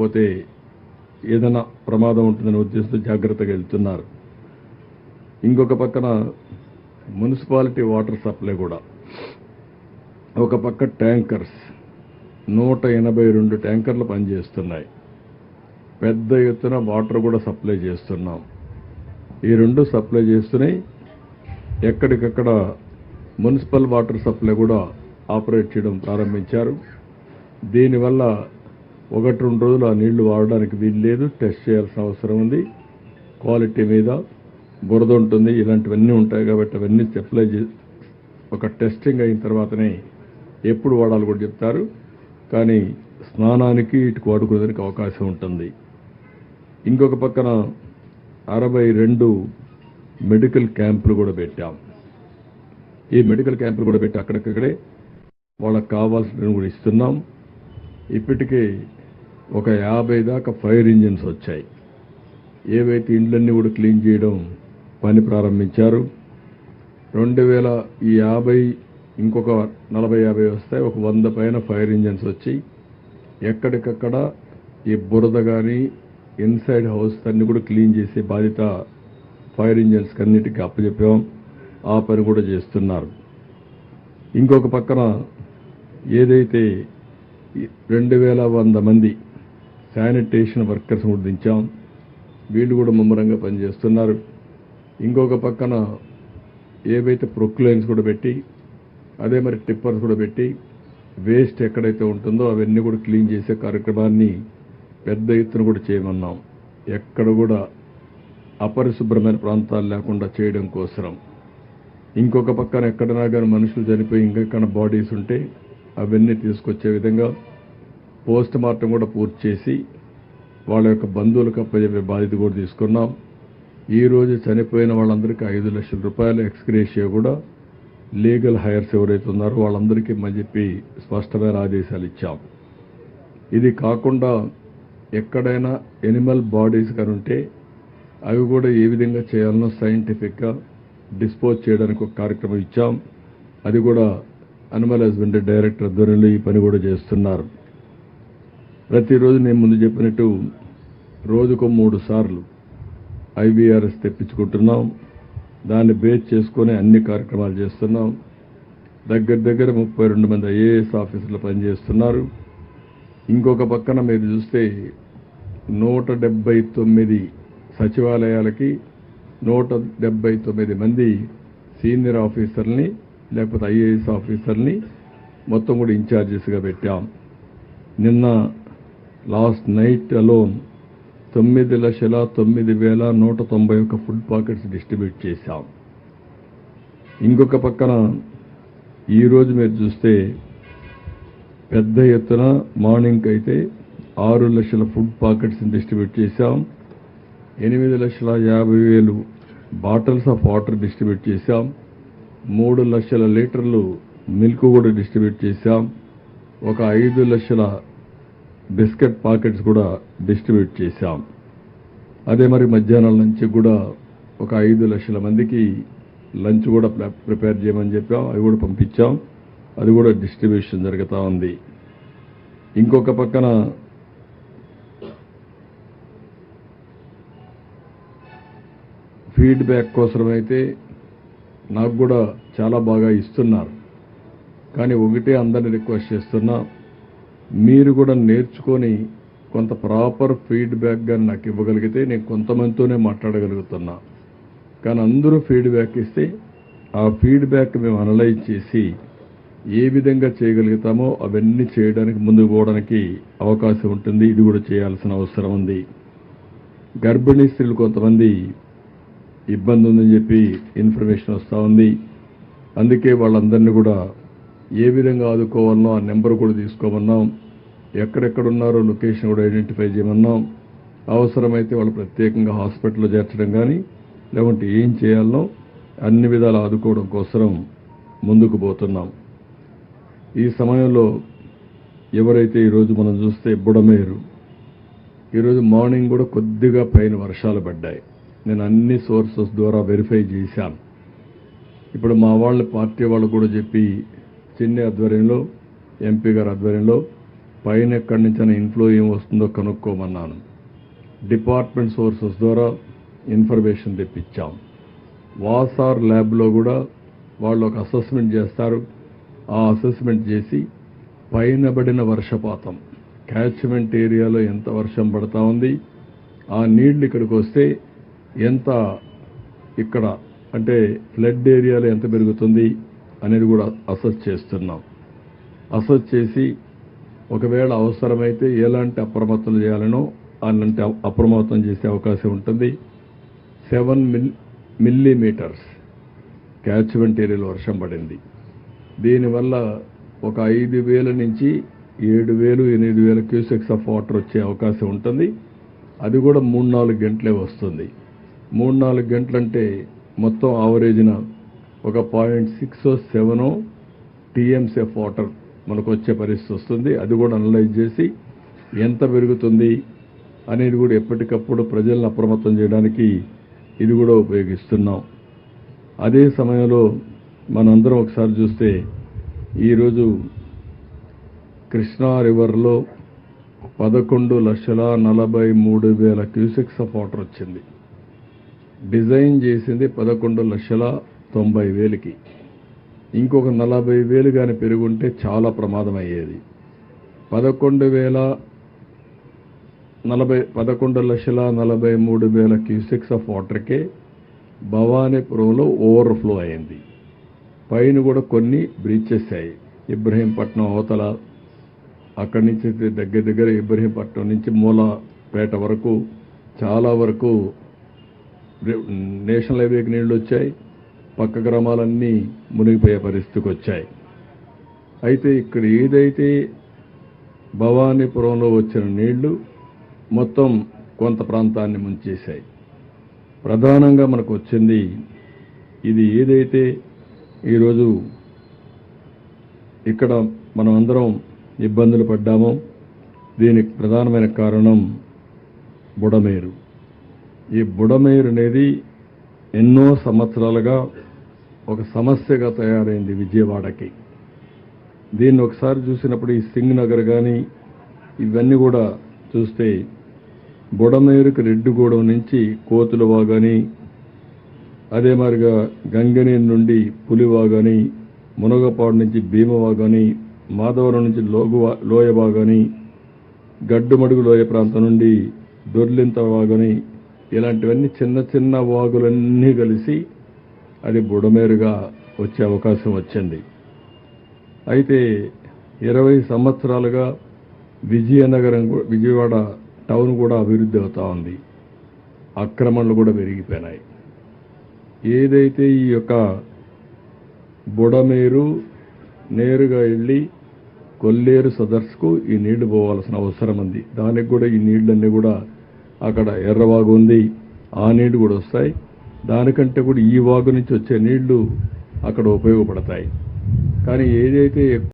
పోతే ఏదైనా ప్రమాదం ఉంటుందనే ఉద్దేశంతో జాగ్రత్తగా వెళ్తున్నారు. ఇంకొక పక్కన మున్సిపాలిటీ వాటర్ సప్లై కూడా. ఒక పక్క ట్యాంకర్స్. నూట ఎనభై రెండు ట్యాంకర్లు పనిచేస్తున్నాయి. పెద్ద ఎత్తున వాటర్ కూడా సప్లై చేస్తున్నాం. ఈ రెండు సప్లై చేస్తున్నాయి ఎక్కడికక్కడ మున్సిపల్ వాటర్ సప్లై కూడా ఆపరేట్ చేయడం ప్రారంభించారు. దీనివల్ల ఒకటి రెండు రోజులు ఆ నీళ్ళు వాడడానికి వీలు లేదు. టెస్ట్ చేయాల్సిన అవసరం ఉంది. క్వాలిటీ మీద బురద ఉంటుంది. ఇలాంటివన్నీ ఉంటాయి కాబట్టి అవన్నీ సప్లై చే ఒక టెస్టింగ్ అయిన తర్వాతనే ఎప్పుడు వాడాలి కూడా చెప్తారు. కానీ స్నానానికి ఇటుకు వాడుకోవడానికి అవకాశం ఉంటుంది. ఇంకొక పక్కన అరవై రెండు మెడికల్ క్యాంపులు కూడా పెట్టాం. ఈ మెడికల్ క్యాంపులు కూడా పెట్టి అక్కడికక్కడే వాళ్ళకి కావాల్సినవి కూడా ఇస్తున్నాం. ఇప్పటికే ఒక యాభై దాకా ఫైర్ ఇంజిన్స్ వచ్చాయి. ఏవైతే ఇండ్లన్నీ కూడా క్లీన్ చేయడం పని ప్రారంభించారు. రెండు వేల ఈ యాభై ఇంకొక నలభై యాభై వస్తాయి ఒక వంద పైన ఫైర్ ఇంజిన్స్ వచ్చి ఎక్కడికక్కడ ఈ బురద కానీ ఇన్సైడ్ హౌస్ అన్ని కూడా క్లీన్ చేసే బాధ్యత ఫైర్ ఇంజిన్స్కి అన్నిటికీ అప్పచెప్పాం ఆ పని కూడా చేస్తున్నారు. ఇంకొక పక్కన ఏదైతే రెండు వేల వంద మంది శానిటేషన్ వర్కర్స్ కూడా దించాం. వీళ్ళు కూడా ముమ్మరంగా పనిచేస్తున్నారు. ఇంకొక పక్కన ఏవైతే ప్రొక్లైన్స్ కూడా పెట్టి అదే మరి టిప్పర్స్ కూడా పెట్టి వేస్ట్ ఎక్కడైతే ఉంటుందో అవన్నీ కూడా క్లీన్ చేసే కార్యక్రమాన్ని పెద్ద ఎత్తున కూడా చేయమన్నాం. ఎక్కడ కూడా అపరిశుభ్రమైన ప్రాంతాలు లేకుండా చేయడం కోసరం. ఇంకొక పక్కన ఎక్కడైనా కానీ మనుషులు చనిపోయి ఇంకెక్కడ బాడీస్ ఉంటే అవన్నీ తీసుకొచ్చే విధంగా పోస్ట్ మార్టం కూడా పూర్తి చేసి వాళ్ళ యొక్క బంధువులకు అప్పచెప్పే బాధ్యత కూడా తీసుకున్నాం. ఈరోజు చనిపోయిన వాళ్ళందరికీ ఐదు లక్షల రూపాయల ఎక్స్గ్రేషియా కూడా లీగల్ హైర్స్ ఎవరైతే ఉన్నారో వాళ్ళందరికీ మని చెప్పి స్పష్టమైన ఆదేశాలు ఇచ్చాం. ఇది కాకుండా ఎక్కడైనా ఎనిమల్ బాడీస్ కానీ ఉంటే అవి కూడా ఏ విధంగా చేయాలనో సైంటిఫిక్గా డిస్పోజ్ చేయడానికి ఒక కార్యక్రమం ఇచ్చాం. అది కూడా అనిమల్ హస్బెండరీ డైరెక్టర్ ఆధ్వర్యంలో ఈ పని కూడా చేస్తున్నారు. ప్రతిరోజు నేను ముందు చెప్పినట్టు రోజుకు మూడు సార్లు ఐవీఆర్ఎస్ తెప్పించుకుంటున్నాం. దాన్ని బేస్ చేసుకొని అన్ని కార్యక్రమాలు చేస్తున్నాం. దగ్గర దగ్గర ముప్పై రెండు మంది ఐఏఎస్ ఆఫీసర్లు పనిచేస్తున్నారు. ఇంకొక పక్కన మీరు చూస్తే నూట డెబ్బై తొమ్మిది సచివాలయాలకి నూట డెబ్బై తొమ్మిది మంది సీనియర్ ఆఫీసర్ని లేకపోతే ఐఏఎస్ ఆఫీసర్ని మొత్తం కూడా ఇన్ఛార్జెస్గా పెట్టాం. నిన్న లాస్ట్ నైట్ అలోన్ తొమ్మిది లక్షల తొమ్మిది వేల నూట తొంభై ఒక్క ఫుడ్ పాకెట్స్ డిస్ట్రిబ్యూట్ చేశాం. ఇంకొక పక్కన ఈరోజు మీరు చూస్తే పెద్ద ఎత్తున మార్నింగ్కి అయితే ఆరు లక్షల ఫుడ్ పాకెట్స్ డిస్ట్రిబ్యూట్ చేశాం. ఎనిమిది లక్షల యాభై వేలు బాటిల్స్ ఆఫ్ వాటర్ డిస్ట్రిబ్యూట్ చేశాం. మూడు లక్షల లీటర్లు మిల్క్ కూడా డిస్ట్రిబ్యూట్ చేశాం. ఒక ఐదు లక్షల బిస్కెట్ పాకెట్స్ కూడా డిస్ట్రిబ్యూట్ చేశాం. అదే మరి మధ్యాహ్నం నుంచి కూడా ఒక ఐదు లక్షల మందికి లంచ్ కూడా ప్రిపేర్ చేయమని చెప్పాం. అవి కూడా పంపించాం. అది కూడా డిస్ట్రిబ్యూషన్ జరుగుతూ ఉంది. ఇంకొక పక్కన ఫీడ్బ్యాక్ కోసమైతే నాకు కూడా చాలా బాగా ఇస్తున్నారు. కానీ ఒకటే అందరిని రిక్వెస్ట్ చేస్తున్నా మీరు కూడా నేర్చుకొని కొంత ప్రాపర్ ఫీడ్బ్యాక్ కానీ నాకు ఇవ్వగలిగితే నేను కొంతమందితోనే మాట్లాడగలుగుతున్నా. కానీ అందరూ ఫీడ్బ్యాక్ ఇస్తే ఆ ఫీడ్బ్యాక్ మేము అనలైజ్ చేసి ఏ విధంగా చేయగలుగుతామో అవన్నీ చేయడానికి ముందుకు పోవడానికి అవకాశం ఉంటుంది. ఇది కూడా చేయాల్సిన అవసరం ఉంది. గర్భిణీ స్త్రీలు కొంతమంది ఇబ్బంది ఉందని చెప్పి ఇన్ఫర్మేషన్ వస్తూ ఉంది. అందుకే వాళ్ళందరినీ కూడా ఏ విధంగా ఆదుకోవాలనో ఆ నెంబర్ కూడా తీసుకోమన్నాం. ఎక్కడెక్కడ ఉన్నారో లొకేషన్ కూడా ఐడెంటిఫై చేయమన్నాం. అవసరమైతే వాళ్ళు ప్రత్యేకంగా హాస్పిటల్లో చేర్చడం కానీ లేకుంటే ఏం చేయాలనో అన్ని విధాలు ఆదుకోవడం కోసం ముందుకు పోతున్నాం. ఈ సమయంలో ఎవరైతే ఈరోజు మనం చూస్తే బుడమేరు ఈరోజు మార్నింగ్ కూడా కొద్దిగా పైన వర్షాలు పడ్డాయి. నేను అన్ని సోర్సెస్ ద్వారా వెరిఫై చేశాను. ఇప్పుడు మా వాళ్ళ పార్టీ వాళ్ళు కూడా చెప్పి చిన్ని ఆధ్వర్యంలో ఎంపీ గారి ఆధ్వర్యంలో పైన ఎక్కడి నుంచైనా ఇన్ఫ్లో ఏం వస్తుందో కనుక్కోమన్నాను. డిపార్ట్మెంట్ సోర్సెస్ ద్వారా ఇన్ఫర్మేషన్ తెప్పించాం. వాసార్ ల్యాబ్లో కూడా వాళ్ళు ఒక అసెస్మెంట్ చేస్తారు. ఆ అసెస్మెంట్ చేసి పైన పడిన వర్షపాతం క్యాచ్మెంట్ ఏరియాలో ఎంత వర్షం పడతా ఉంది ఆ నీళ్ళు ఇక్కడికి వస్తే ఎంత ఇక్కడ అంటే ఫ్లడ్ ఏరియాలో ఎంత పెరుగుతుంది అనేది కూడా అసెస్ చేస్తున్నాం. అసెస్ చేసి ఒకవేళ అవసరమైతే ఎలాంటి అప్రమత్తం చేయాలనో అలాంటి అప్రమత్తం చేసే అవకాశం ఉంటుంది. సెవెన్ మిల్ మిల్లీమీటర్స్ క్యాచ్మెంట్ ఏరియాలో వర్షం పడింది. దీనివల్ల ఒక ఐదు వేల నుంచి ఏడు వేలు ఎనిమిది వేల క్యూసెక్స్ ఆఫ్ వాటర్ వచ్చే అవకాశం ఉంటుంది. అది కూడా మూడు నాలుగు గంటలే వస్తుంది. మూడు నాలుగు గంటలంటే మొత్తం ఆవరేజ్న ఒక point six seven TMCF water మనకు వచ్చే పరిస్థితి వస్తుంది. అది కూడా అనలైజ్ చేసి ఎంత పెరుగుతుంది అనేది కూడా ఎప్పటికప్పుడు ప్రజలను అప్రమత్తం చేయడానికి ఇది కూడా ఉపయోగిస్తున్నాం. అదే సమయంలో మనందరం ఒకసారి చూస్తే ఈరోజు కృష్ణా రివర్లో పదకొండు లక్షల నలభై మూడు వేల క్యూసెక్స్ ఆఫ్ వాటర్ వచ్చింది. డిజైన్ చేసింది పదకొండు లక్షల తొంభై వేలకి. ఇంకొక నలభై వేలు కానీ పెరుగుంటే చాలా ప్రమాదం అయ్యేది పదకొండు వేల నలభై పదకొండు లక్షల నలభై మూడు వేల క్యూసెక్స్ ఆఫ్ వాటర్కే భవానీపురంలో ఓవర్ఫ్లో అయింది. పైన కూడా కొన్ని బ్రీచెస్ అయ్యాయి. ఇబ్రహీంపట్నం అవతల అక్కడి నుంచి దగ్గర దగ్గర ఇబ్రహీంపట్నం నుంచి మూలపేట వరకు చాలా వరకు నేషనల్ హైవేకి నీళ్ళు వచ్చాయి. పక్క గ్రామాలన్నీ మునిగిపోయే పరిస్థితికి వచ్చాయి. అయితే ఇక్కడ ఏదైతే భవానీపురంలో వచ్చిన నీళ్ళు మొత్తం కొంత ప్రాంతాన్ని ముంచేశాయి. ప్రధానంగా మనకు వచ్చింది ఇది ఏదైతే ఈరోజు ఇక్కడ మనం అందరం ఇబ్బందులు పడ్డామో దీనికి ప్రధానమైన కారణం బుడమేరు. ఈ బుడమేరు అనేది ఎన్నో సంవత్సరాలుగా ఒక సమస్యగా తయారైంది విజయవాడకి. దీన్ని ఒకసారి చూసినప్పుడు ఈ సింగ్ నగర్ కానీ ఇవన్నీ కూడా చూస్తే బుడమేరుకు రెడ్డిగూడెం నుంచి కోతులవాగని అదే మాదిరిగా గంగనేని నుండి పులివాగని మునగపాడు నుంచి భీమవాగని మాధవరం నుంచి లోగువా లోయవాగని గడ్డుమడుగు లోయ ప్రాంతం నుండి దొర్లింత వాగుని ఇలాంటివన్నీ చిన్న చిన్న వాగులన్నీ కలిసి అది బుడమేరుగా వచ్చే అవకాశం వచ్చింది. అయితే ఇరవై సంవత్సరాలుగా విజయనగరం విజయవాడ టౌన్ కూడా అభివృద్ధి అవుతూ ఉంది. అక్రమణలు కూడా పెరిగిపోయినాయి. ఏదైతే ఈ యొక్క బుడమేరు నేరుగా వెళ్ళి కొల్లేరు సదర్స్కు ఈ నీళ్ళు పోవాల్సిన అవసరం ఉంది. దానికి కూడా ఈ నీళ్ళన్నీ కూడా అక్కడ ఎర్రవాగు ఉంది. ఆ నీళ్ళు కూడా వస్తాయి. దానికంటే కూడా ఈ వాగు నుంచి వచ్చే నీళ్ళు అక్కడ ఉపయోగపడతాయి. కానీ ఏదైతే